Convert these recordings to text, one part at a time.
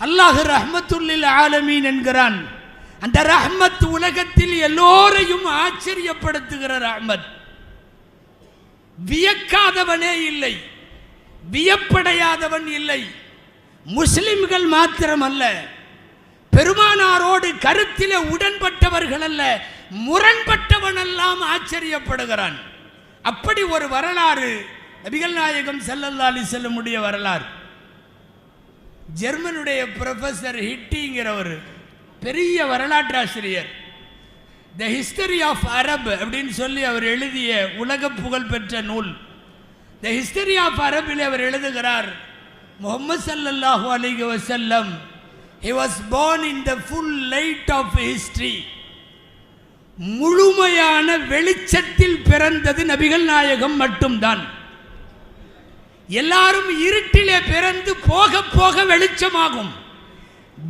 அல்லாஹு ரஹ்மத்துல்லில் ஆலமீன் என்கிறான். அந்த ரஹ்மத் உலகத்தில் எல்லோரையும் ஆச்சரியப்படுத்துகிற ரஹ்மத். வியக்காதவனே இல்லை. வியப்படையாதவன் இல்லை. முஸ்லிம்கள் மாத்திரமல்ல. பெருமானாரோடு கருத்தில் உடன்பட்டவர்கள் அல்ல. முரண்பட்டவன் எல்லாம் ஆச்சரியப்படுகிறான். அப்படி ஒரு வரலாறு நபிகள் நாயகம் ஸல்லல்லாஹு அலைஹி செல்லமுடைய வரலாறு. ஜெர்மனுடைய ப்ரொஃபஸர் ஹிட்டிங்கிறவர் பெரிய வரலாற்று ஆசிரியர் த ஹிஸ்டரி ஆஃப் அரப் அப்படின்னு சொல்லி அவர் எழுதிய உலக புகழ்பெற்ற நூல். த ஹிஸ்டரி ஆஃப் அரபில் அவர் எழுதுகிறார் முகமது சல்லல்லாஹு அலைஹி வசல்லம் he was born in the full light of history முழுமையான வெளிச்சத்தில் பிறந்தது நபிகள் நாயகம் மட்டும்தான். எல்லாரும் இருட்டிலே பிறந்து போக போக வெளிச்சமாகும்.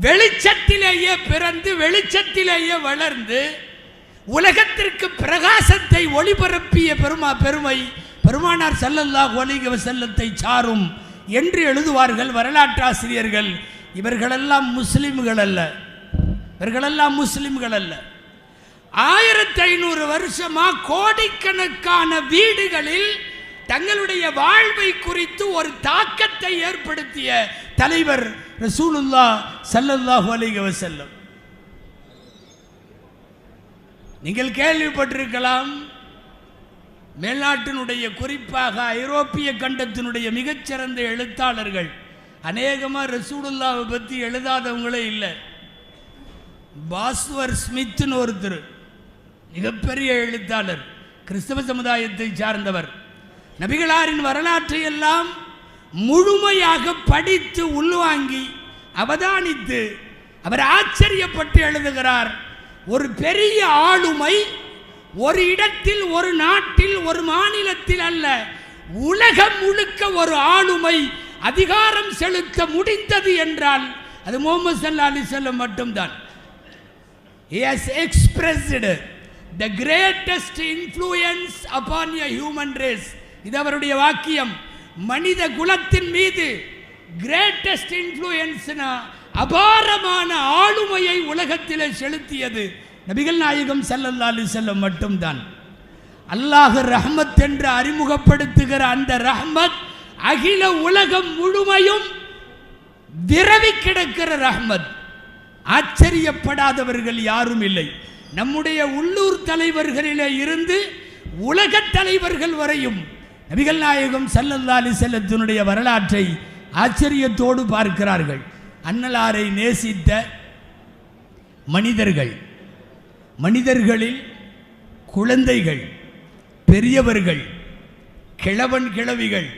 வெளிச்சத்திலேயே பிறந்து வெளிச்சத்திலேயே வளர்ந்து உலகத்திற்கு பிரகாசத்தை ஒளிபரப்பிய பெருமா பெருமை பெருமானார் செல்லல்லா அலைஹி செல்லத்தை சாரும் என்று எழுதுவார்கள் வரலாற்றாசிரியர்கள். இவர்களெல்லாம் முஸ்லிம்கள் அல்ல. இவர்களெல்லாம் முஸ்லிம்கள் அல்ல. ஆயிரத்தி ஐநூறு வருஷமா கோடிக்கணக்கான வீடுகளில் தங்களுடைய வாழ்வை குறித்து ஒரு தாக்கத்தை ஏற்படுத்திய தலைவர் ரசூலுல்லா சல்லல்லாஹு அலைஹி வஸல்லம். நீங்கள் கேள்விப்பட்டிருக்கலாம் மேல்நாட்டினுடைய குறிப்பாக ஐரோப்பிய கண்டத்தினுடைய மிகச்சிறந்த எழுத்தாளர்கள் அநேகமாக ரசூலுல்லாவை பற்றி எழுதாதவங்களே இல்லை. பாஸ்வர் ஸ்மித்னு ஒருத்தர் மிகப்பெரிய எழுத்தாளர் கிறிஸ்தவ சமுதாயத்தை சார்ந்தவர். நபிகளாரின் வரலாற்றை எல்லாம் முழுமையாக படித்து உள்வாங்கி அவதானித்து அவர் ஆச்சரியப்பட்டு எழுதுகிறார் ஒரு பெரிய ஆளுமை ஒரு இடத்தில் ஒரு நாட்டில் ஒரு மாநிலத்தில் அல்ல உலகம் முழுக்க ஒரு ஆளுமை அதிகாரம் செலுத்த முடிந்தது என்றால் அது முகமது சல்லா அலிசல்லம் மட்டும்தான் expressed the greatest influence upon influence upon a. இது அவருடைய வாக்கியம். மனித குலத்தின் மீது கிரேட்டஸ்ட் இன்ஃப்ளூயன்ஸ்னா அபாரமான ஆளுமையை உலகத்தில் செலுத்தியது நபிகள் நாயகம் ஸல்லல்லாஹு அலைஹி மட்டும்தான். அல்லாஹ் ரஹ்மத் என்று அறிமுகப்படுத்துகிற அந்த ரஹ்மத் அகில உலகம் முழுமையும் விரவி கிடக்கிற ரஹ்மத். ஆச்சரியப்படாதவர்கள் யாரும் இல்லை. நம்முடைய உள்ளூர் தலைவர்களிலே இருந்து உலகத் தலைவர்கள் வரையும் நபிகள் நாயகம் சல்லல்லா அலி செல்லத்தினுடைய வரலாற்றை ஆச்சரியத்தோடு பார்க்கிறார்கள். அன்னலாரை நேசித்த மனிதர்கள் மனிதர்களில் குழந்தைகள் பெரியவர்கள் கிழவன் கிழவிகள்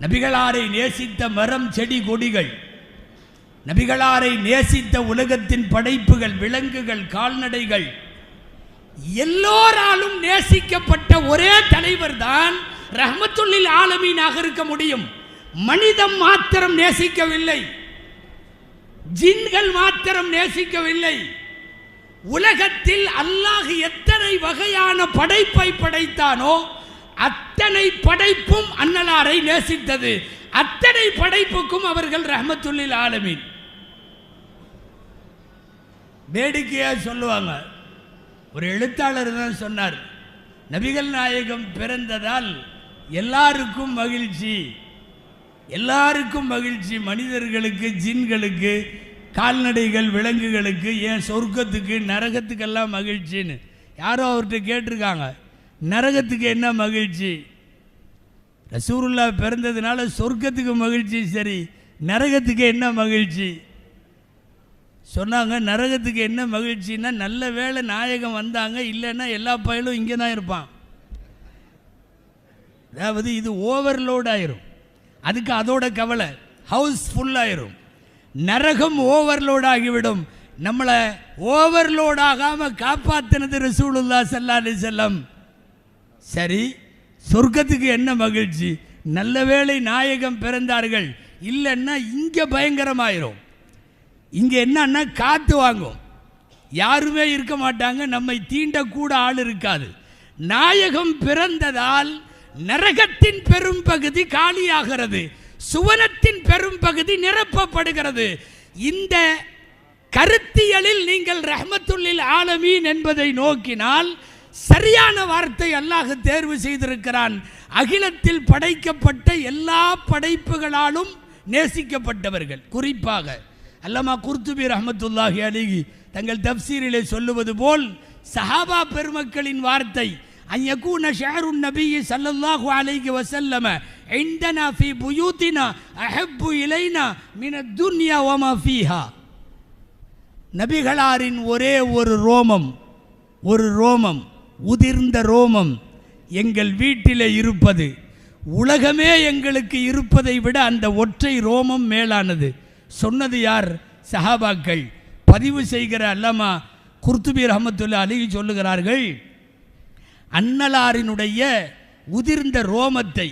நபிகளாரை நேசித்த மரம் செடி கொடிகள் நபிகளாரை நேசித்த உலகத்தின் படைப்புகள் விலங்குகள் கால்நடைகள் எல்லோராலும் நேசிக்கப்பட்ட ஒரே தலைவர் தான் ரஹமத்துள்ளில் ஆலமீனாக இருக்க முடியும். மனிதம் மாத்திரம் நேசிக்கவில்லை. ஜின்கள் மாத்திரம் நேசிக்கவில்லை. உலகத்தில் அல்லாஹ் எத்தனை வகையான படைப்பை படைத்தானோ அத்தனை படைப்பும் அன்னலாரை நேசித்தது. அத்தனை படைப்புக்கும் அவர்கள் ரஹமத்துள்ளில் ஆலமீன். வேடிக்கையாக சொல்லுவாங்க. ஒரு எழுத்தாளர் தான் சொன்னார் நபிகள் நாயகம் பிறந்ததால் எல்லாருக்கும் மகிழ்ச்சி. எல்லாருக்கும் மகிழ்ச்சி. மனிதர்களுக்கு ஜின்களுக்கு கால்நடைகள் விலங்குகளுக்கு ஏன் சொர்க்கத்துக்கு நரகத்துக்கெல்லாம் மகிழ்ச்சின்னு. யாரோ அவர்கிட்ட கேட்டிருக்காங்க. நரகத்துக்கு என்ன மகிழ்ச்சி? ரசூருல்லா பிறந்ததுனால சொர்க்கத்துக்கு மகிழ்ச்சி சரி. நரகத்துக்கு என்ன மகிழ்ச்சி? சொன்னாங்க நரகத்துக்கு என்ன மகிழ்ச்சின்னா நல்ல வேலை நாயகம் வந்தாங்க இல்லைன்னா எல்லா பயலும் இங்கே தான் இருப்பான். அதாவது இது ஓவர்லோட் ஆயிரும். அதுக்கு அதோட கவலை ஹவுஸ் ஃபுல்லாயிரும் நரகம் ஓவர்லோட் ஆகிவிடும். நம்மளை ஓவர்லோட் ஆகாமல் காப்பாற்றினது ரசூலுல்லா சல்லா அலி செல்லம் சரி சொர்க்கத்துக்கு என்ன மகிழ்ச்சி? நல்ல வேளை நாயகம் பிறந்தார்கள். இல்லைன்னா இங்கே பயங்கரமாயிரும். இங்கே என்னன்னா காற்று வாங்கும். யாருமே இருக்க மாட்டாங்க நம்மை தீண்டக்கூட ஆள் இருக்காது. நாயகம் பிறந்ததால் நரகத்தின் பெரும் பகுதி காலியாகிறது. சுவனத்தின் பெரும் பகுதி நிரப்பப்படுகிறது. இந்த கருத்தியலில் நீங்கள் ரஹமத்துல்லில் ஆலமீன் என்பதை நோக்கினால் சரியான வார்த்தை அல்லாஹ் தேர்வு செய்திருக்கிறான். அகிலத்தில் படைக்கப்பட்ட எல்லா படைப்புகளாலும் நேசிக்கப்பட்டவர்கள். குறிப்பாக அல்லமா குர்துபி ரஹமத்துல்லாஹி அலிகி தங்கள் தப்சீரிலே சொல்லுவது போல் சஹாபா பெருமக்களின் வார்த்தை அன் யகூன ஷஹருன் நபியி ஸல்லல்லாஹு அலைஹி வஸல்லம இந்தனா ஃபீ புயூத்தினா அஹப்பு இலைனா மின துன்யா வமா ஃபீஹா நபிகளாரின் ஒரே ஒரு ரோமம் ஒரு ரோமம் உதிர்ந்த ரோமம் எங்கள் வீட்டிலே இருப்பது. உலகமே எங்களுக்கு இருப்பதை விட அந்த ஒற்றை ரோமம் மேலானது. சொன்னது யார்? சஹாபாக்கள். பதிவு செய்கிற அல்லமா குர்துபி ரஹமத்துல்லா அலிகி சொல்லுகிறார்கள் அன்னலாரினுடைய உதிர்ந்த ரோமத்தை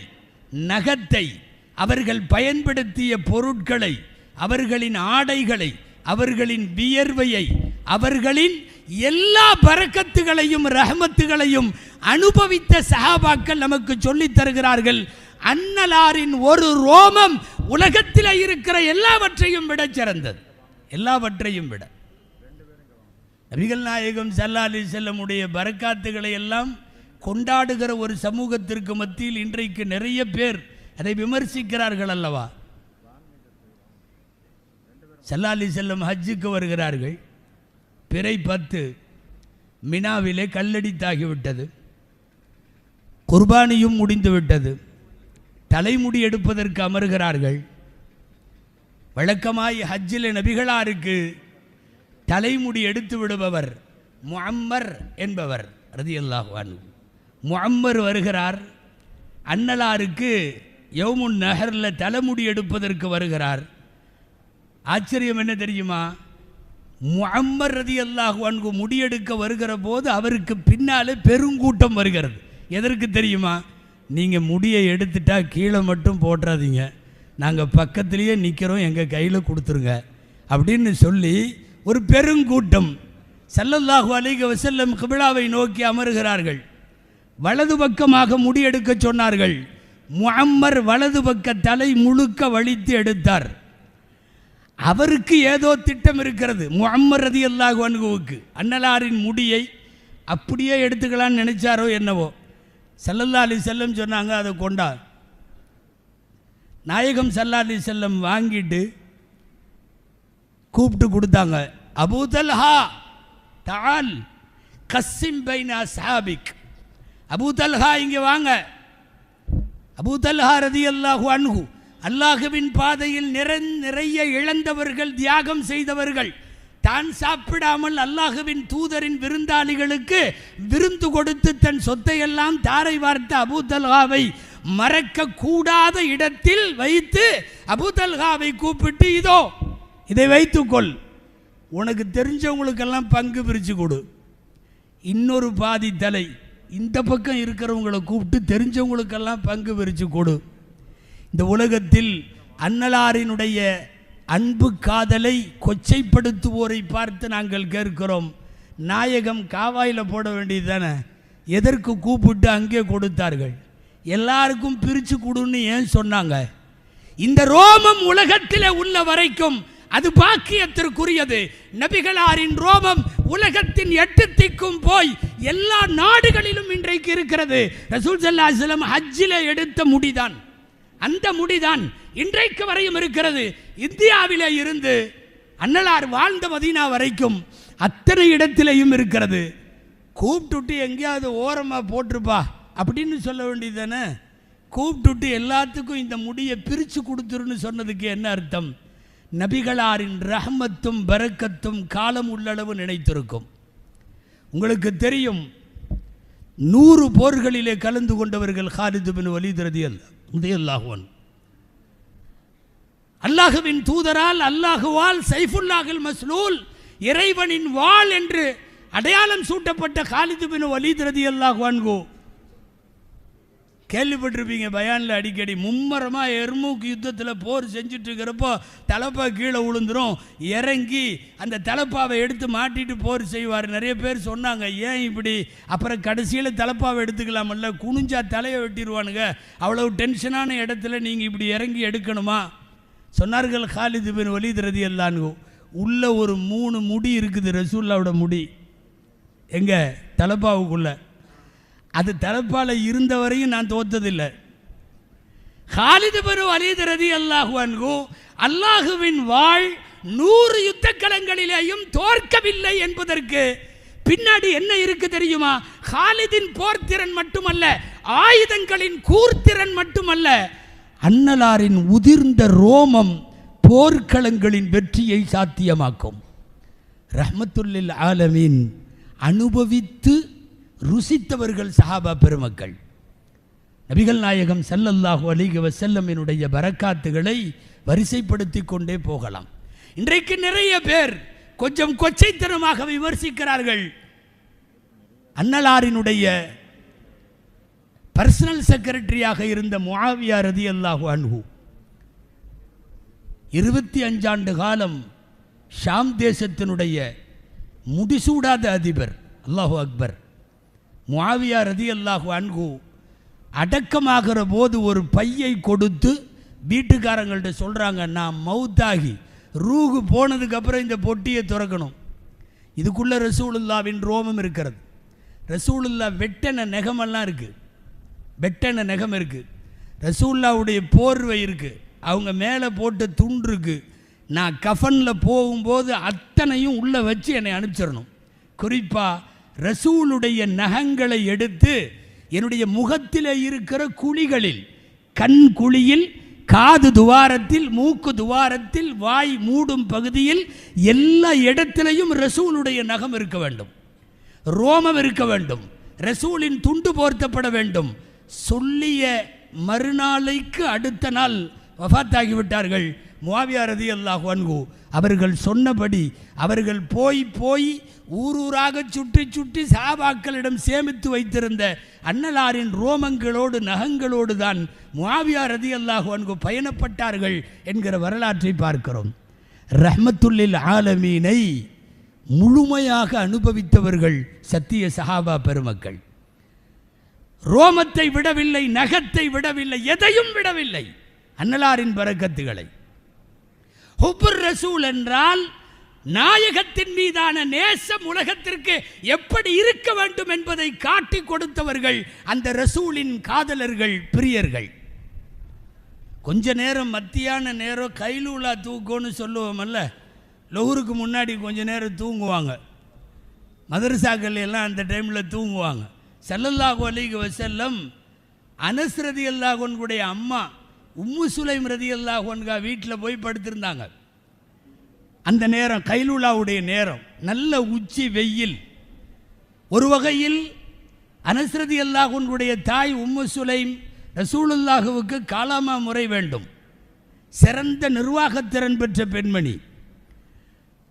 நகத்தை அவர்கள் பயன்படுத்திய பொருட்களை அவர்களின் ஆடைகளை அவர்களின் வியர்வையை அவர்களின் எல்லா பறக்கத்துகளையும் ரஹமத்துகளையும் அனுபவித்த சஹாபாக்கள் நமக்கு சொல்லித் தருகிறார்கள். அன்னலாரின் ஒரு ரோமம் உலகத்தில் இருக்கிற எல்லாவற்றையும் விட சிறந்தது. எல்லாவற்றையும் விட. நபிகள் நாயகம் சல்லா அலி செல்லமுடைய பரக்காத்துகளை எல்லாம் கொண்டாடுகிற ஒரு சமூகத்திற்கு மத்தியில் இன்றைக்கு நிறைய பேர் அதை விமர்சிக்கிறார்கள் அல்லவா? செல்லாலி செல்லம் ஹஜ்ஜுக்கு வருகிறார்கள். பிறை பத்து மினாவிலே கல்லடித்தாகிவிட்டது குர்பானியும் முடிந்துவிட்டது தலைமுடி எடுப்பதற்கு அமர்கிறார்கள். வழக்கமாய் ஹஜ்ஜில் நபிகளாருக்கு தலைமுடி எடுத்து விடுபவர் முஅம்மர் என்பவர் ரதியல்லாஹு அன்ஹு. முகம்மர் வருகிறார். அன்னலாருக்கு யவுமுன் நகரில் தலைமுடி எடுப்பதற்கு வருகிறார். ஆச்சரியம் என்ன தெரியுமா? முகம்மர் ரதி அல்லாஹுவான்கு முடியெடுக்க வருகிற போது அவருக்கு பின்னாலே பெருங்கூட்டம் வருகிறது. எதற்கு தெரியுமா? நீங்கள் முடியை எடுத்துட்டா கீழே மட்டும் போட்டுறாதீங்க. நாங்கள் பக்கத்துலேயே நிற்கிறோம் எங்கள் கையில் கொடுத்துருங்க. அப்படின்னு சொல்லி ஒரு பெருங்கூட்டம். ஸல்லல்லாஹு அலிக வசல்லம் கிபிலாவை நோக்கி அமருகிறார்கள். வலது பக்கமாக முடியெடுக்க சொன்னார்கள். முகம்மர் வலது பக்க தலை முழுக்க வலித்து எடுத்தார். அவருக்கு ஏதோ திட்டம் இருக்கிறது. முகம்மர் ரதி அல்லாஹுவனுகுவுக்கு அன்னலாரின் முடியை அப்படியே எடுத்துக்கலாம்னு நினைச்சாரோ என்னவோ. சல்லல்லா அலி செல்லம் சொன்னாங்க அதை கொண்டா. நாயகம் சல்லா அலி செல்லம் வாங்கிட்டு கூப்பிட்டு கொடுத்தாங்க. அபூதல்ஹா தால் கசிம் பைனா சாபிக் அபூதல்ஹா இங்கே வாங்க. அபூதல்ஹா ரதி அல்லாஹு அன்ஹு அல்லாஹுவின் பாதையில் நிற நிறைய இழந்தவர்கள் தியாகம் செய்தவர்கள் தான் சாப்பிடாமல் அல்லாஹுவின் தூதரின் விருந்தாளிகளுக்கு விருந்து கொடுத்து தன் சொத்தையெல்லாம் தாரை வார்த்த அபூதல்ஹாவை மறக்க கூடாத இடத்தில் வைத்து அபூதல்ஹாவை கூப்பிட்டு இதோ இதை வைத்துக்கொள். உனக்கு தெரிஞ்சவங்களுக்கெல்லாம் பங்கு பிரித்து கொடு. இன்னொரு பாதி தலை இந்த பக்கம் இருக்கிறவங்களை கூப்பிட்டு தெரிஞ்சவங்களுக்கெல்லாம் பங்கு பிரித்து கொடு. இந்த உலகத்தில் அன்னலாரினுடைய அன்பு காதலை கொச்சைப்படுத்துவோரை பார்த்து நாங்கள் கேட்கிறோம். நாயகம் காவாயில் போட வேண்டியது தானே? எதற்கு கூப்பிட்டு அங்கே கொடுத்தார்கள்? எல்லாருக்கும் பிரித்து கொடுன்னு ஏன் சொன்னாங்க? இந்த ரோமம் உலகத்தில் உள்ள வரைக்கும் அது பாக்கியத்திற்குரியது. நபிகளாரின் ரோமம் உலகத்தின் எட்டு திக்கும் போய் எல்லா நாடுகளிலும் இன்றைக்கு இருக்கிறது. ரசூல் ஸல்லல்லாஹு ஹஜ்ஜில் எடுத்த முடிதான். அந்த முடிதான் இன்றைக்கு வரையும் இருக்கிறது. இந்தியாவிலே இருந்து அன்னலார் வாழ்ந்த மதீனா வரைக்கும் அத்தனை இடத்திலையும் இருக்கிறது. கூப்பிட்டுட்டு எங்கேயாவது ஓரமாக போட்டிருப்பா அப்படின்னு சொல்ல வேண்டியது தானே கூப்பிட்டுட்டு எல்லாத்துக்கும் இந்த முடியை பிரித்து கொடுத்துருன்னு சொன்னதுக்கு என்ன அர்த்தம்? நபிகளாரின் ரஹமத்தும் பரக்கத்தும் காலம் உள்ளளவு நினைத்திருக்கும். உங்களுக்கு தெரியும் நூறு போர்களிலே கலந்து கொண்டவர்கள் ஹாலிது பின் வலீத் ரதியல் ரதியல்லாஹுவன் அல்லாஹுவின் தூதரால் அல்லாஹுவால் சைஃபுல்லாஹில் மஸ்லூல் இறைவனின் வாள் என்று அடையாளம் சூட்டப்பட்ட காலிது பின் வலீத் ரதியல்லாஹு அன்கு கேள்விப்பட்டிருப்பீங்க பயானில் அடிக்கடி. மும்மரமாக எர்மூக்கு யுத்தத்தில் போர் செஞ்சுட்டு இருக்கிறப்போ தலப்பா கீழே விழுந்துரும் இறங்கி அந்த தலப்பாவை எடுத்து மாட்டிட்டு போர் செய்வார். நிறைய பேர் சொன்னாங்க ஏன் இப்படி? அப்புறம் கடைசியில் தலப்பாவை எடுத்துக்கலாமல்ல குனிஞ்சா தலையை வெட்டிடுவானுங்க அவ்வளவு டென்ஷனான இடத்துல நீங்கள் இப்படி இறங்கி எடுக்கணுமா? சொன்னார்கள் ஹாலிது பின் வலீத் ரதி எல்லான்கோ உள்ளே ஒரு மூணு முடி இருக்குது ரசூல்லாவோட முடி. எங்கே? தலைப்பாவுக்குள்ளே. அது தலப்பால் இருந்த வரையும் நான் தோத்ததில்லை. ஹாலிது பெரு அலீது ரதி அல்லாஹு அன்கு அல்லாஹுவின் வாழ் நூறு யுத்த களங்களிலேயும் தோற்கவில்லை என்பதற்கு பின்னாடி என்ன இருக்கு தெரியுமா? ஹாலிதின் போர்த்திறன் மட்டுமல்ல ஆயுதங்களின் கூர்த்திறன் மட்டுமல்ல அன்னலாரின் உதிர்ந்த ரோமம் போர்க்களங்களின் வெற்றியை சாத்தியமாக்கும். ரஹமத்துல்லில் ஆலமின் அனுபவித்து ருசித்தவர்கள் சஹாபா பெருமக்கள். நபிகள் நாயகம் செல்லல்லாஹு அலிகவ வஸல்லமினுடைய பரக்காத்துகளை வரிசைப்படுத்தி கொண்டே போகலாம். இன்றைக்கு நிறைய பேர் கொஞ்சம் கொச்சைத்தனமாக விமர்சிக்கிறார்கள். அன்னலாரினுடைய பர்சனல் செக்ரட்டரியாக இருந்த மாவியார்தி அல்லாஹு அன்ஹு இருபத்தி அஞ்சாண்டு காலம் ஷாம் தேசத்தினுடைய முடிசூடாத அதிபர் அல்லாஹு அக்பர். முஆவியா ரதியல்லாஹு அன்கு அடக்கமாகிற போது ஒரு பையை கொடுத்து வீட்டுக்காரங்கள்ட்ட சொல்கிறாங்க நான் மவுத்தாகி ரூகு போனதுக்கப்புறம் இந்த பொட்டியை திறக்கணும். இதுக்குள்ளே ரசூலுல்லாவின் ரோமம் இருக்கிறது. ரசூலுல்லா வெட்டன நெகமெல்லாம் இருக்குது வெட்டன நெகம் இருக்குது ரசூல்லாவுடைய போர்வை இருக்குது அவங்க மேலே போட்ட துண்டு இருக்குது நான் கஃபனில் போகும்போது அத்தனையும் உள்ளே வச்சு என்னை அனுப்பிச்சிடணும். குறிப்பாக ரசூலுடைய நகங்களை எடுத்து என்னுடைய முகத்தில் இருக்கிற குழிகளில் கண் குழியில் காது துவாரத்தில் மூக்கு துவாரத்தில் வாய் மூடும் பகுதியில் எல்லா இடத்திலையும் ரசூலுடைய நகம் இருக்க வேண்டும். ரோமம் இருக்க வேண்டும். ரசூலின் துண்டு போர்த்தப்பட வேண்டும். சொல்லிய மறுநாளைக்கு அடுத்த நாள் வஃத்தாகிவிட்டார்கள். முவாவியா ரதி அல்லாஹ் அன்கு அவர்கள் சொன்னபடி அவர்கள் போய் போய் ஊரூராக சுற்றி சுற்றி சாபாக்களிடம் சேமித்து வைத்திருந்த அன்னலாரின் ரோமங்களோடு நகங்களோடு தான் முவாவியா ரதி அல்லாஹ் அன்கு பயணப்பட்டார்கள் என்கிற வரலாற்றை பார்க்கிறோம். ரஹமத்துல்லில் ஆலமீனை முழுமையாக அனுபவித்தவர்கள் சத்திய சஹாபா பெருமக்கள். ரோமத்தை விடவில்லை நகத்தை விடவில்லை எதையும் விடவில்லை. அன்னலாரின் பறக்கத்துகளை ஹுபுர் ரசூல் என்றால் நாயகத்தின் மீதான நேசம் உலகத்திற்கு எப்படி இருக்க வேண்டும் என்பதை காட்டி கொடுத்தவர்கள் அந்த ரசூலின் காதலர்கள் பிரியர்கள். கொஞ்ச நேரம் மத்தியான நேரம் கைலூலா தூக்கம்னு சொல்லுவோமல்ல லொஹருக்கு முன்னாடி கொஞ்ச நேரம் தூங்குவாங்க. மதரசாக்கள் எல்லாம் அந்த டைமில் தூங்குவாங்க. ஸல்லல்லாஹு அலிக வசல்லம் அனஸ்ரதி அல்லாஹன்குடைய அம்மா உம்மு சுலைம் ரதி அல்லாஹன்கா வீட்டில் போய் படுத்திருந்தாங்க. அந்த நேரம் கைலூலாவுடைய நேரம் நல்ல உச்சி வெயில். ஒரு வகையில் அனஸ்ரதி அல்லாஹுடைய தாய் உம்மு சுலைம் ரசூலுல்லாஹுவுக்கு காலாமா முறை வேண்டும். சிறந்த நிர்வாகத்திறன் பெற்ற பெண்மணி.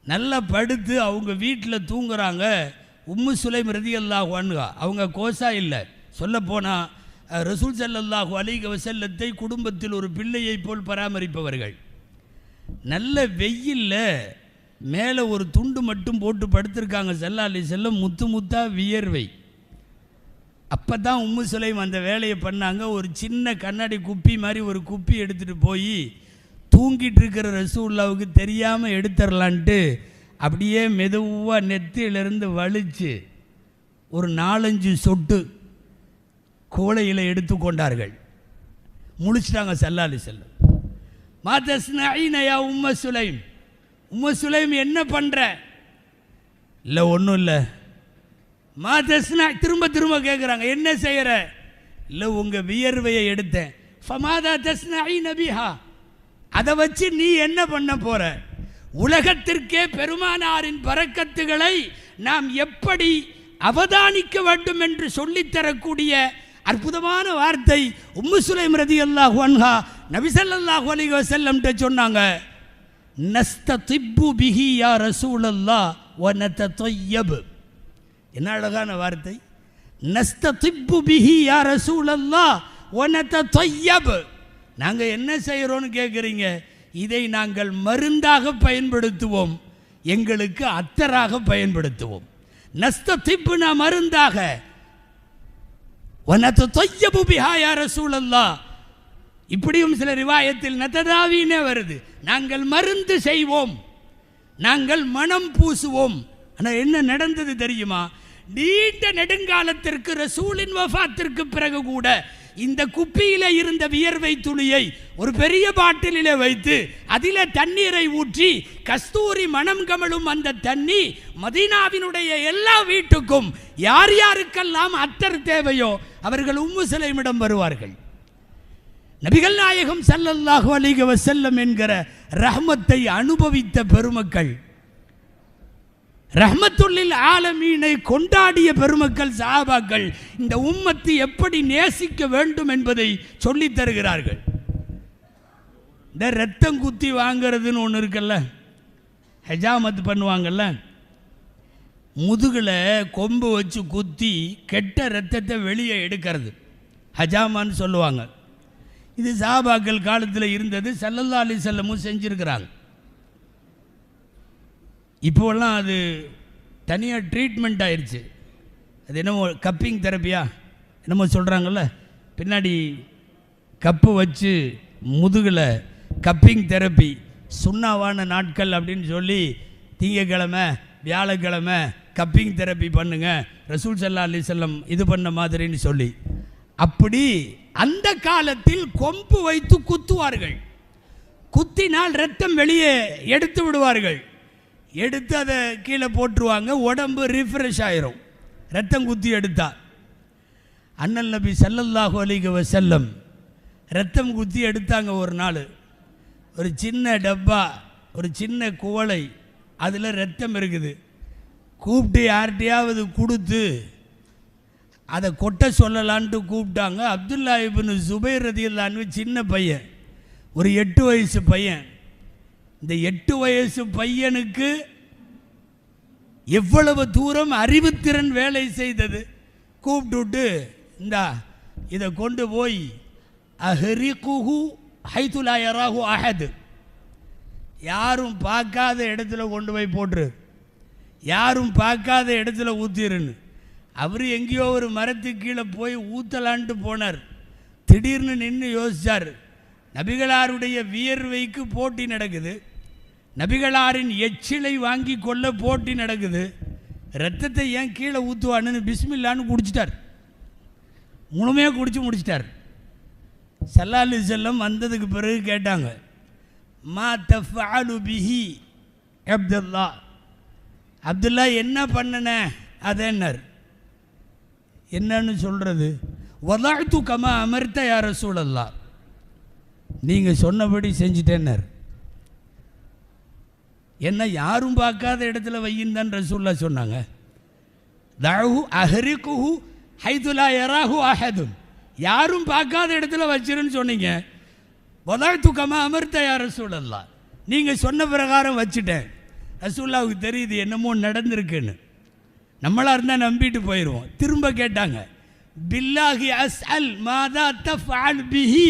நல்லா படுத்து அவங்க வீட்டில் தூங்குறாங்க உம்மு சுலைம் ரதி அல்லாஹ் அவங்க கோசா இல்லை. சொல்லப்போனால் ரசூல் சல்லாஹூ அலிக வசல்லத்தை குடும்பத்தில் ஒரு பிள்ளையைப் போல் பராமரிப்பவர்கள். நல்ல வெயிலில் மேலே ஒரு துண்டு மட்டும் போட்டு படுத்திருக்காங்க. செல்லா அலி செல்லம் முத்து முத்தா வியர்வை. அப்போ தான் உம்மு சுலைம் அந்த வேலையை பண்ணாங்க. ஒரு சின்ன கண்ணாடி குப்பி மாதிரி ஒரு குப்பி எடுத்துகிட்டு போய் தூங்கிட்டு இருக்கிற ரசூல்லாவுக்கு தெரியாமல் எடுத்துடலான்ட்டு அப்படியே மெதுவாக நெத்தியிலிருந்து வலிச்சு ஒரு நாலஞ்சு சொட்டு கோழையில் எடுத்து கொண்டார்கள். முழிச்சிட்டாங்க செல்லாலி செல்லும் மாதஸ்னயா உம்ம சுலைம். உம்ம சுலைம் என்ன பண்ணுற இல்லை ஒன்றும் இல்லை. மாதஸ்னா திரும்ப திரும்ப கேட்குறாங்க என்ன செய்கிற இல்லை உங்கள் வியர்வையை எடுத்தேன். ஃபமாதா தஸ்னா நபிஹா அதை வச்சு நீ என்ன பண்ண போற? உலகத்திற்கே பெருமானாரின் பறக்கத்துகளை நாம் எப்படி அவதானிக்க வேண்டும் என்று சொல்லித்தரக்கூடிய அற்புதமான வார்த்தை. உம்மு சுலைம் ரதி அல்லாஹ் அன்ஹா நபிசல்லாஹ் அலிக வஸல்லம்ட்ட சொன்னாங்க. நஸ்த திப்பு பிஹி யா ரசூலல்லா வ தொய்யபு என்ன அழகான வார்த்தை. நஸ்த திப்பு பிஹி யா ரசூலல்லா வ தொய்யபு நாங்கள் என்ன செய்கிறோன்னு கேட்குறீங்க இதை நாங்கள் மருந்தாக பயன்படுத்துவோம். எங்களுக்கு அத்தராக பயன்படுத்துவோம். நஸ்த திப்புனா மருந்தாக. உனத்து தொய்யபு பிஹா யா இப்படியும் சில ரிவாயத்தில் நத்ததாவினே வருது. நாங்கள் மருந்து செய்வோம். நாங்கள் மனம் பூசுவோம். ஆனால் என்ன நடந்தது தெரியுமா? நீண்ட நெடுங்காலத்திற்கு ரசூலின் வஃபாத்திற்கு பிறகு கூட இந்த குப்பியில் இருந்த வியர்வை துளியை ஒரு பெரிய பாட்டிலில் வைத்து அதில் தண்ணீரை ஊற்றி கஸ்தூரி மனம் கமழும் அந்த தண்ணி மதீனாவினுடைய எல்லா வீட்டுக்கும் யார் யாருக்கெல்லாம் அத்தர் தேவையோ அவர்கள் உம்மு சிலைமிடம் வருவார்கள். நபிகள் நாயகம் ஸல்லல்லாஹு அலைஹி செல்லம் என்கிற ரஹமத்தை அனுபவித்த பெருமக்கள் ரஹமத்துள்ளில் ஆலமீனை கொண்டாடிய பெருமக்கள் சாபாக்கள் இந்த உம்மத்தை எப்படி நேசிக்க வேண்டும் என்பதை சொல்லித் தருகிறார்கள். இந்த ரத்தம் குத்தி வாங்கிறதுன்னு ஒன்று இருக்குல்ல? ஹெஜாமத் பண்ணுவாங்கல்ல? முதுகில் கொம்பு வச்சு குத்தி கெட்ட ரத்தத்தை வெளியே எடுக்கிறது. ஹஜாமான்னு சொல்லுவாங்க. இது சாபாக்கள் காலத்தில் இருந்தது சல்லல்லா அலி செல்லமும் செஞ்சுருக்கிறாங்க. இப்போல்லாம் அது தனியாக ட்ரீட்மெண்ட் ஆயிடுச்சு அது என்னமோ கப்பிங் தெரப்பியா என்னமோ சொல்கிறாங்கல்ல பின்னாடி கப்பு வச்சு முதுகில் கப்பிங் தெரப்பி சுண்ணாவான நாட்கள் அப்படின்னு சொல்லி திங்கக்கிழமை வியாழக்கிழமை கப்பிங் தெரப்பி பண்ணுங்கள் ரசூல் சல்லா அலி செல்லம் இது பண்ண மாதிரின்னு சொல்லி. அப்படி அந்த காலத்தில் கொம்பு வைத்து குத்துவார்கள். குத்தினால் ரத்தம் வெளியே எடுத்து விடுவார்கள். எடுத்து அதை கீழே போட்டுருவாங்க உடம்பு ரிஃப்ரெஷ் ஆயிரும். ரத்தம் குத்தி எடுத்தா. அண்ணல் நபி ஸல்லல்லாஹு அலைஹி செல்லம் ரத்தம் குத்தி எடுத்தாங்க ஒரு நாள். ஒரு சின்ன டப்பா ஒரு சின்ன குவளை அதில் ரத்தம் இருக்குது. கூப்பிட்டு யார்கிட்டையாவது கொடுத்து அதை கொட்ட சொல்லலான்ட்டு கூப்பிட்டாங்க. அப்துல்லா இபின் சுபைர் ரதியில்லான்னு சின்ன பையன் ஒரு எட்டு வயசு பையன். இந்த எட்டு வயசு பையனுக்கு எவ்வளவு தூரம் அறிவுத்திறன் வேலை செய்தது? கூப்பிட்டுட்டு இந்தா இதை கொண்டு போய் அஹரிகுஹு ஹைதுலா யராஹு அஹது. யாரும் பார்க்காத இடத்துல கொண்டு போய் போட்டுரு. யாரும் பார்க்காத இடத்துல ஊற்றிருன்னு அவர் எங்கேயோ ஒரு மரத்துக்கு கீழே போய் ஊற்றலான்ட்டு போனார். திடீர்னு நின்று யோசிச்சார். நபிகளாருடைய வியர்வைக்கு போட்டி நடக்குது. நபிகளாரின் எச்சிலை வாங்கி கொள்ள போட்டி நடக்குது. ரத்தத்தை ஏன் கீழே ஊற்றுவான்னு பிஸ்மில்லான்னு குடிச்சிட்டார். முழுமையாக குடித்து முடிச்சிட்டார். சல்லாலு செல்லம் வந்ததுக்கு பிறகு கேட்டாங்க மா தஃபாலு பிஹி அப்துல்லா அப்துல்லா என்ன பண்ணன? அதேன்னார் என்னன்னு சொல்கிறது வதாழ்த்து கமா அமர்த்த யார சூழல்லா நீங்கள் சொன்னபடி செஞ்சிட்டேன்னார். என்ன யாரும் பார்க்காத இடத்துல வையுந்தான் ரசூல்லா சொன்னாங்க. தஹு அஹரிகுஹு ஹைதுலா யராஹு அஹதுன். யாரும் பார்க்காத இடத்துல வச்சிருன்னு சொன்னீங்க. வதாழ்த்து துக்கமாக அமர்த்த யார் ரசூலல்லா நீங்கள் சொன்ன பிரகாரம் வச்சுட்டேன். ரசூல்லாவுக்கு தெரியுது என்னமோ நடந்திருக்குன்னு. நம்மளாக இருந்தால் நம்பிட்டு போயிடுவோம் திரும்ப கேட்டாங்க. பில்லாஹி அஸ் அல் மாதா தஃப் பிஹி.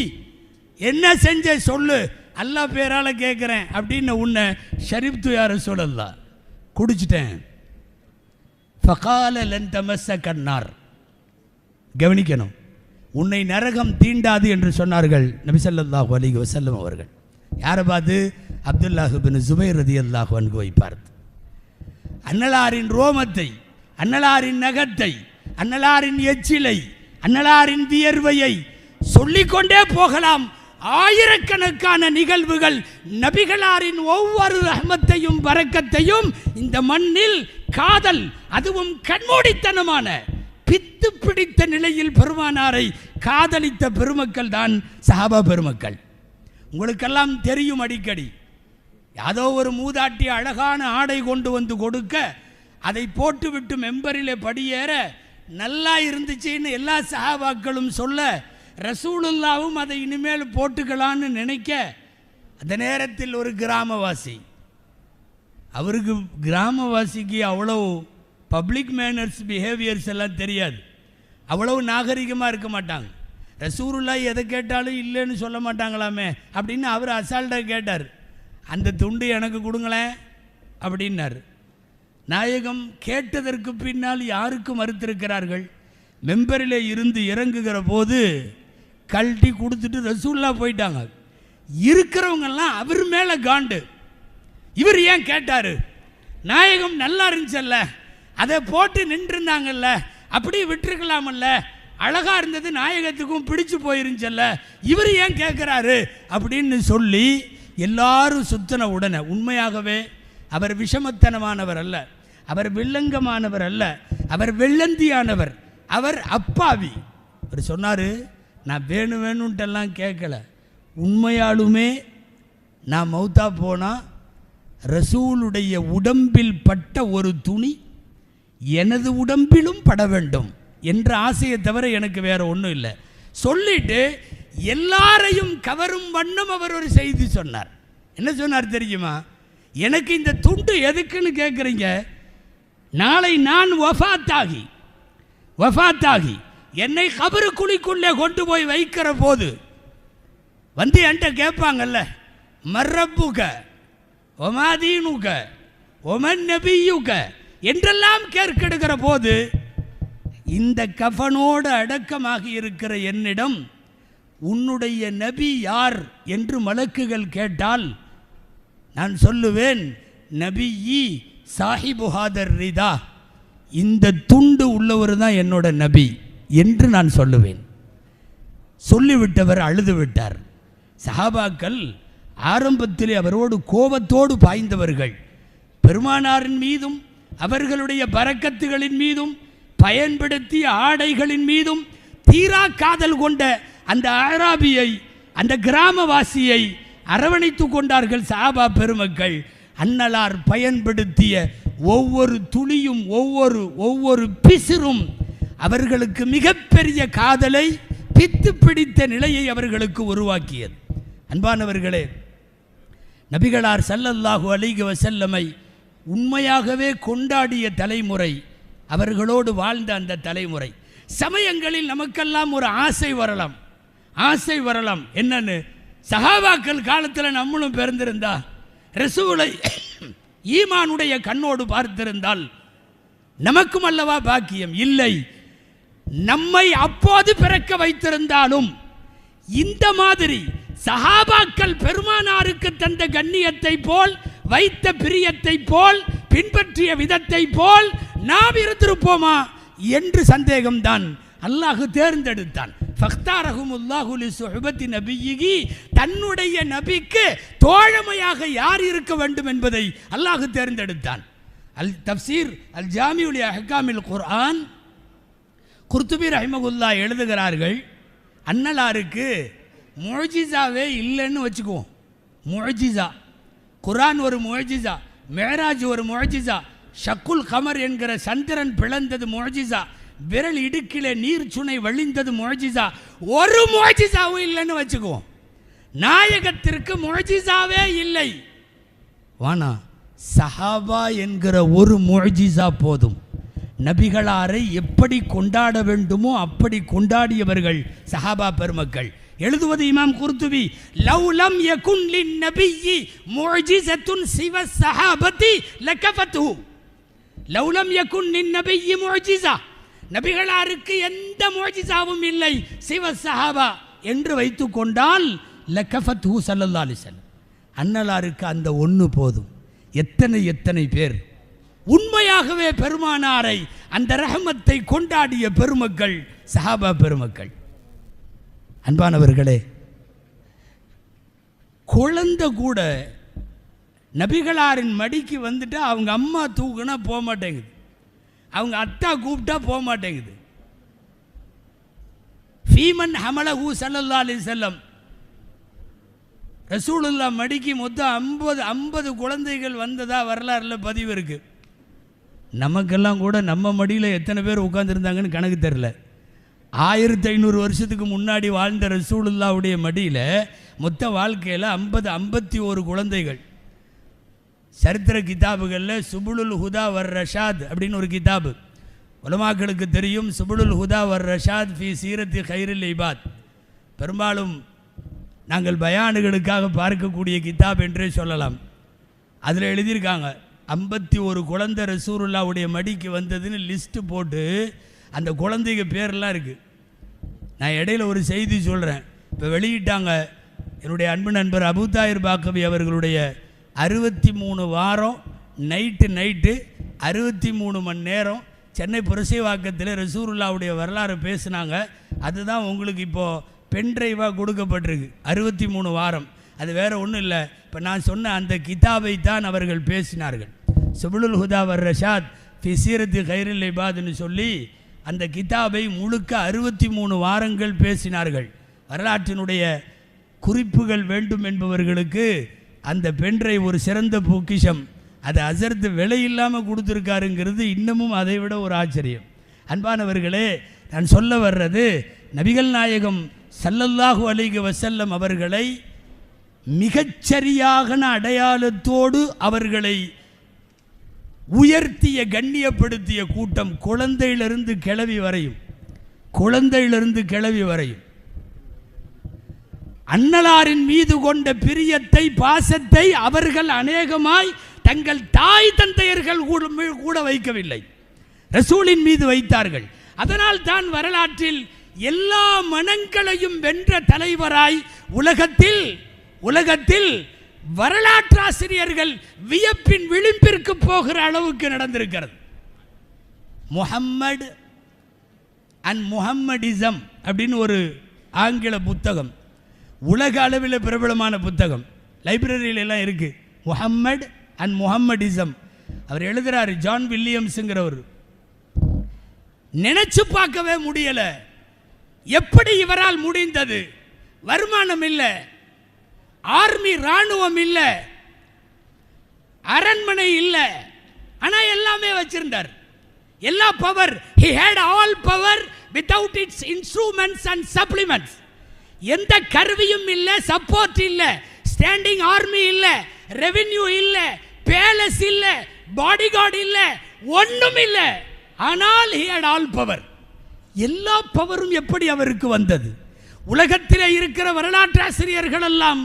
என்ன செஞ்ச சொல்லு. அல்லா பேரால் கேட்குறேன் அப்படின்னு உன்னை ஷரீப் துயார சொல்லலாம் குடிச்சிட்டேன். ஃபகால லன் தமஸ்ஸ கண்ணார் கவனிக்கணும். உன்னை நரகம் தீண்டாது என்று சொன்னார்கள் நபிசல்லாஹு அலி வசல்லம் அவர்கள். யாரை பார்த்து? அப்துல்லாஹு பின் ஜுபைர் ரதி அல்லாஹு அன்குவை பார்த்து. அன்னலாரின் ரோமத்தை அன்னலாரின் நகத்தை அன்னலாரின் எச்சிலை அன்னலாரின் வியர்வையை சொல்லிக்கொண்டே போகலாம். ஆயிரக்கணக்கான நிகழ்வுகள் நபிகளாரின் ஒவ்வொரு ரஹமத்தையும் வரக்கத்தையும் இந்த மண்ணில் காதல் அதுவும் கண்மூடித்தனமான பித்து பிடித்த நிலையில் பெருமானாரை காதலித்த பெருமக்கள் தான் சஹாபா பெருமக்கள். உங்களுக்கெல்லாம் தெரியும் அடிக்கடி. யாதோ ஒரு மூதாட்டி அழகான ஆடை கொண்டு வந்து கொடுக்க அதை போட்டுவிட்டு மெம்பரிலே படியேற நல்லா இருந்துச்சுன்னு எல்லா சஹாபாக்களும் சொல்ல ரசூலுல்லாவும் அதை இனிமேல் போட்டுக்கலான்னு நினைக்க அந்த நேரத்தில் ஒரு கிராமவாசி. அவருக்கு கிராமவாசிக்கு அவ்வளோ பப்ளிக் மேனர்ஸ் பிஹேவியர்ஸ் எல்லாம் தெரியாது. அவ்வளவு நாகரிகமாக இருக்க மாட்டாங்க. ரசூருல்லா எதை கேட்டாலும் இல்லைன்னு சொல்ல மாட்டாங்களாமே அப்படின்னு அவர் அசால்ட்டாக கேட்டார். அந்த துண்டு எனக்கு கொடுங்களேன் அப்படின்னார். நாயகம் கேட்டதற்கு பின்னால் யாருக்கு மறுத்திருக்கிறார்கள்? மெம்பரிலே இருந்து இறங்குகிற போது கழட்டி கொடுத்துட்டு ரசூல்லா போயிட்டாங்க. இருக்கிறவங்கெல்லாம் அவர் மேலே காண்டு. இவர் ஏன் கேட்டார்? நாயகம் நல்லா இருந்துச்சல்ல. அதை போட்டு நின்றுருந்தாங்கல்ல. அப்படியே விட்டுருக்கலாமல்ல. அழகாக இருந்தது நாயகத்துக்கும் பிடிச்சு போயிருந்துச்சல்ல. இவர் ஏன் கேட்குறாரு அப்படின்னு சொல்லி எல்லாரும் சுத்தின உடனே உண்மையாகவே அவர் விஷமத்தனமானவர் அல்ல. அவர் வில்லங்கமானவர் அல்ல. அவர் வெள்ளந்தியானவர். அவர் அப்பாவி. அவர் சொன்னார் நான் வேணும் வேணுன்ட்டெல்லாம் கேட்கல. உண்மையாலுமே நான் மௌத்தா போனால் ரசூலுடைய உடம்பில் பட்ட ஒரு துணி எனது உடம்பிலும் பட வேண்டும் என்ற ஆசையை தவிர எனக்கு வேறு ஒன்றும் இல்லை. சொல்லிட்டு எல்லாரையும் கவரும் வண்ணம் அவர் ஒரு செய்தி சொன்னார். என்ன சொன்னார் தெரியுமா? எனக்கு இந்த துண்டு எதுக்குன்னு கேட்குறீங்க நாளை நான் வஃபாத்தாகி வஃபாத்தாகி என்னை கபரு குழிக்குள்ளே கொண்டு போய் வைக்கிற போது வந்து என்கிட்ட கேட்பாங்கல்ல மர்ரப்புக ஒமாதீனுக ஒமன் நபியுக என்றெல்லாம் கேட்கெடுக்கிற போது இந்த கஃபனோடு அடக்கமாகி இருக்கிற என்னிடம் உன்னுடைய நபி யார்? என்று மலக்குகள் கேட்டால் நான் சொல்லுவேன் நபியி சாஹிபுஹாதர் ரிதா. இந்த துண்டு உள்ளவர் தான் என்னோட நபி. என்று நான் சொல்லுவேன். சொல்லிவிட்டவர் அழுது விட்டார் சஹாபாக்கள் ஆரம்பத்திலே அவரோடு கோபத்தோடு பாய்ந்தவர்கள். பெருமானாரின் மீதும் அவர்களுடைய பறக்கத்துகளின் மீதும் பயன்படுத்திய ஆடைகளின் மீதும் தீரா காதல் கொண்ட அந்த ஆராபியை அந்த கிராமவாசியை அரவணைத்து கொண்டார்கள் சாபா பெருமக்கள். அன்னலார் பயன்படுத்திய ஒவ்வொரு துளியும் ஒவ்வொரு ஒவ்வொரு பிசிறும் அவர்களுக்கு மிகப்பெரிய காதலை பித்து பிடித்த நிலையை அவர்களுக்கு உருவாக்கியது. அன்பானவர்களே நபிகளார் சல்லல்லாஹு அலைஹி செல்லமை உண்மையாகவே கொண்டாடிய தலைமுறை அவர்களோடு வாழ்ந்த அந்த தலைமுறை. சமயங்களில் நமக்கெல்லாம் ஒரு ஆசை வரலாம். ஆசை வரலாம். என்னன்னு? சஹாபாக்கள் காலத்தில் நம்மளும் பிறந்திருந்தா ரசூலை ஈமானுடைய கண்ணோடு பார்த்திருந்தால் நமக்கும் அல்லவா பாக்கியம்? இல்லை. நம்மை அப்போது பிறக்க வைத்திருந்தாலும் இந்த மாதிரி சஹாபாக்கள் பெருமானாருக்கு தந்த கண்ணியத்தை போல் வைத்த பிரியத்தை போல் பின்பற்றிய விதத்தை போல் நாம் இருந்திருப்போமா என்று சந்தேகம்தான். அல்லாஹு தேர்ந்தெடுத்தான். ஃபக்தாரஹுமுல்லாஹு தன்னுடைய நபிக்கு தோழமையாக யார் இருக்க வேண்டும் என்பதை அல்லாஹ் தேர்ந்தெடுத்தான். அல் தப்சீர் அல் ஜாமியுடைய அஹ்காமில் குர்ஆன் குர்துபி ரஹிமகுல்லா எழுதுகிறார்கள் அன்னலாருக்கு மொழிஜிசாவே இல்லைன்னு வச்சுக்குவோம். மொழிஜிசா குரான் ஒரு மொழிஜிசா மேராஜ் ஒரு மொழிஜிசா ஷக்குல் கமர் என்கிற சந்திரன் பிளந்தது மொழிஜிசா விரல் இடுக்கிலே நீர் சுனை வழிந்தது மொழிஜிசா ஒரு மொழிஜிசாவும் இல்லைன்னு வச்சுக்குவோம். நாயகத்திற்கு மொழிஜிசாவே இல்லை. வானா சஹாபா என்கிற ஒரு மொழிஜிசா போதும். நபிகளாரை எப்படி கொண்டாட வேண்டுமோ அப்படி கொண்டாடியவர்கள் சஹாபா பெருமக்கள். எழுதுவது இமாம் குர்துபி லவ்லம் யகுன் லின் நபியி முஜிசத்துன் சிவ சஹாபதி லக்கஃபத்து லவ்லம் யகுன் லின் நபியி முஜிசா நபிகளாருக்கு எந்த முஜிசாவும் இல்லை சிவ சஹாபா. என்று வைத்துக் கொண்டால் லக்கஃபத்து சல்லல்லா அலிசன் அன்னலாருக்கு அந்த ஒன்று போதும். எத்தனை எத்தனை பேர் உண்மையாகவே பெருமானாரை அந்த ரஹமத்தை கொண்டாடிய பெருமக்கள் சஹாபா பெருமக்கள். அன்பானவர்களே குழந்தை கூட நபிகளாரின் மடிக்கு வந்துட்டு அவங்க அம்மா தூக்குனா போக மாட்டேங்குது. அவங்க அத்தா கூப்பிட்டா போக மாட்டேங்குது. ஃபீமன் ஹமலஹூ சல்லல்லா அலி செல்லம் ரசூலுல்லா மடிக்கு மொத்தம் ஐம்பது ஐம்பது குழந்தைகள் வந்ததா வரலாறுல பதிவு இருக்குது நமக்கெல்லாம் கூட நம்ம மடியில் எத்தனை பேர் உட்காந்துருந்தாங்கன்னு கணக்கு தெரில ஆயிரத்தி ஐநூறு வருஷத்துக்கு முன்னாடி வாழ்ந்த ரசூலுல்லாவுடைய மடியில் மொத்த வாழ்க்கையில் ஐம்பது ஐம்பத்தி ஒரு குழந்தைகள். சரித்திர கிதாபுகளில் சுபுலுல் ஹுதா வர் ரஷாத் அப்படின்னு ஒரு கிதாபு. உலமாக்களுக்கு தெரியும் சுபுலுல் ஹுதா வர் ரஷாத் ஃபி சீரத்தி ஹைரில் இபாத். பெரும்பாலும் நாங்கள் பயானுகளுக்காக பார்க்கக்கூடிய கிதாப் என்றே சொல்லலாம். அதில் எழுதியிருக்காங்க ஐம்பத்தி ஒரு குழந்தை ரசூருல்லாவுடைய மடிக்கு வந்ததுன்னு லிஸ்ட்டு போட்டு அந்த குழந்தைங்க பேரெல்லாம் இருக்குது நான் இடையில ஒரு செய்தி சொல்கிறேன் இப்போ வெளியிட்டாங்க என்னுடைய அன்பு நண்பர் அபுதாயிர் பாக்கவி அவர்களுடைய அறுபத்தி மூணு வாரம் நைட்டு நைட்டு அறுபத்தி மூணு மணி நேரம் சென்னை புரசைவாக்கத்தில் ரசூருல்லாவுடைய வரலாறு பேசுனாங்க. அதுதான் உங்களுக்கு இப்போது பென்ட்ரைவாக கொடுக்கப்பட்டிருக்கு. அறுபத்தி மூணு வாரம். அது வேறு ஒன்றும் இல்லை. இப்போ நான் சொன்ன அந்த கிதாபை தான் அவர்கள் பேசினார்கள். சுபுலுல் ஹுதாவர் ரஷாத் ஃபிசீரத்து கைரில் இபாதுன்னு சொல்லி அந்த கிதாபை முழுக்க அறுபத்தி மூணு வாரங்கள் பேசினார்கள். வரலாற்றினுடைய குறிப்புகள் வேண்டும் என்பவர்களுக்கு அந்த பென்றை ஒரு சிறந்த பொக்கிஷம். அது அசர்த்து விலை இல்லாமல் கொடுத்துருக்காருங்கிறது இன்னமும் அதை விட ஒரு ஆச்சரியம். அன்பானவர்களே நான் சொல்ல வர்றது நபிகள் நாயகம் சல்லல்லாஹு அலிக வசல்லம் அவர்களை மிகச்சரியான அடையாளத்தோடு அவர்களை உயர்த்திய கண்ணியப்படுத்திய கூட்டம் குழந்தையிலிருந்து கிளவி வரையும். குழந்தையிலிருந்து கிளவி வரையும். அன்னலாரின் மீது கொண்ட பிரியத்தை பாசத்தை அவர்கள் அநேகமாய் தங்கள் தாய் தந்தையர்கள் கூட கூட வைக்கவில்லை. ரசூலின் மீது வைத்தார்கள். அதனால் தான் வரலாற்றில் எல்லா மனங்களையும் வென்ற தலைவராய் உலகத்தில் உலகத்தில் வரலாற்றாசிரியர்கள் வியப்பின் விளிம்பிற்கு போகிற அளவுக்கு நடந்திருக்கிறது. முஹம்மட் அண்ட் முஹம்மடிசம் அப்படின்னு ஒரு ஆங்கில புத்தகம் உலக அளவில் பிரபலமான புத்தகம். லைப்ரரியில எல்லாம் இருக்கு. முஹம்மட் அண்ட் முஹம்மடிசம். அவர் எழுதுறாரு ஜான் வில்லியம்ஸுங்கிறவர். நினைச்சு பார்க்கவே முடியல. எப்படி இவரால் முடிந்தது? வருமானம் இல்லை. ஆர்மி ராணுவம் இல்லை. அரண்மனை இல்லை. ஆனால் எல்லாமே வச்சிருந்தார். எல்லா power he had all power without its instruments and supplements எந்த கருவியும் இல்லை சப்போர்ட் இல்லை ஸ்டாண்டிங் ஆர்மி இல்லை ரெவென்யூ இல்லை பேலஸ் இல்லை பாடி கார்டு இல்லை ஒன்றும் இல்லை. ஆனால் ஹி ஹேட் ஆல் பவர் எல்லா பவரும் எப்படி அவருக்கு வந்தது? உலகத்தில் இருக்கிற வரலாற்றாசிரியர்கள் எல்லாம்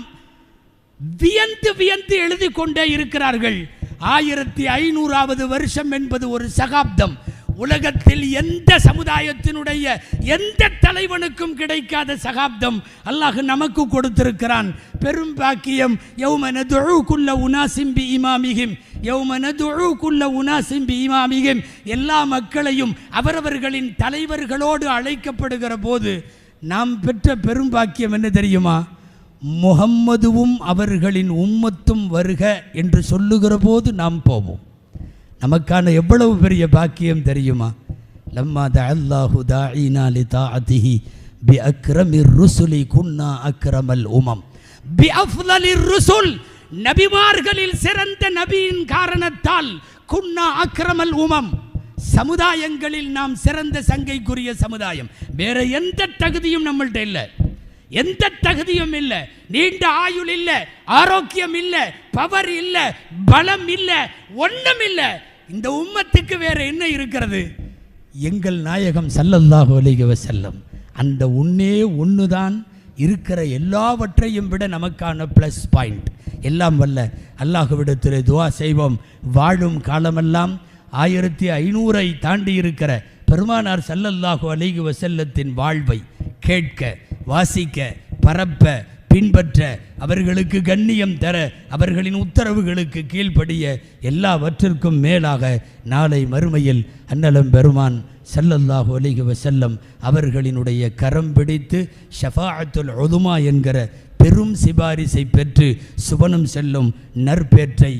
வியந்து வியந்து எழுதி கொண்டே இருக்கிறார்கள். ஆயிரத்தி ஐநூறாவது வருஷம் என்பது ஒரு சகாப்தம். உலகத்தில் எந்த சமுதாயத்தினுடைய எந்த தலைவனுக்கும் கிடைக்காத சகாப்தம். அல்லாஹ் நமக்கு கொடுத்திருக்கிறான். பெரும் பாக்கியம் யௌமன துழுக்குள்ள உனாசிம்பி இமாமிகிம் யௌமன துழுக்குள்ள உனாசிம்பி இமாமிகிம் எல்லா மக்களையும் அவரவர்களின் தலைவர்களோடு அழைக்கப்படுகிற போது நாம் பெற்ற பெரும் பாக்கியம் என்ன தெரியுமா? முகம்மதுவும் அவர்களின் உம்மத்தும் வருக என்று சொல்லுகிற போது நாம் போவோம். நமக்கான எவ்வளவு பெரிய பாக்கியம் தெரியுமா? லம்மா த அல்லாஹு தாயினா லி தாஅதிஹி பி அக்ரமி ருசுலி குன்னா அக்ரமல் உமம். பி அஃலலிர் ருசுல். நபிமார்களில் சிறந்த நபியின் காரணத்தால் குன்னா அக்ரமல் உமம். சமுதாயங்களில் நாம் சிறந்த சங்கைக்குரிய சமுதாயம். வேற எந்த தகுதியும் நம்மள்ட்ட இல்லை. எந்த தகுதியும் இல்லை. நீண்ட ஆயுள் இல்லை ஆரோக்கியம் இல்லை பவர் இல்லை பலம் இல்லை ஒன்றும் இல்லை. இந்த உம்மத்துக்கு வேற என்ன இருக்கிறது? எங்கள் நாயகம் சல்லல்லாஹு அலைஹி செல்லம் அந்த ஒன்னே ஒன்று தான் இருக்கிற எல்லாவற்றையும் விட நமக்கான ப்ளஸ் பாயிண்ட் எல்லாம் வல்ல அல்லாஹுவிடத்தில் துவா செய்வோம். வாழும் காலமெல்லாம் ஆயிரத்தி ஐநூறை தாண்டி இருக்கிற பெருமானார் சல்லல்லாஹு அலைஹி செல்லத்தின் வாழ்வை கேட்க வாசிக்க பரப்ப பின்பற்ற அவர்களுக்கு கண்ணியம் தர அவர்களின் உத்தரவுகளுக்கு கீழ்ப்படிய எல்லாவற்றிற்கும் மேலாக நாளை மறுமையில் அன்னலம் பெருமான் ஸல்லல்லாஹு அலைஹி வஸல்லம் அவர்களினுடைய கரம் பிடித்து ஷஃபாஅத்துல் உதுமா என்கிற பெரும் சிபாரிசை பெற்று சுவனம் செல்லும் நற்பேற்றை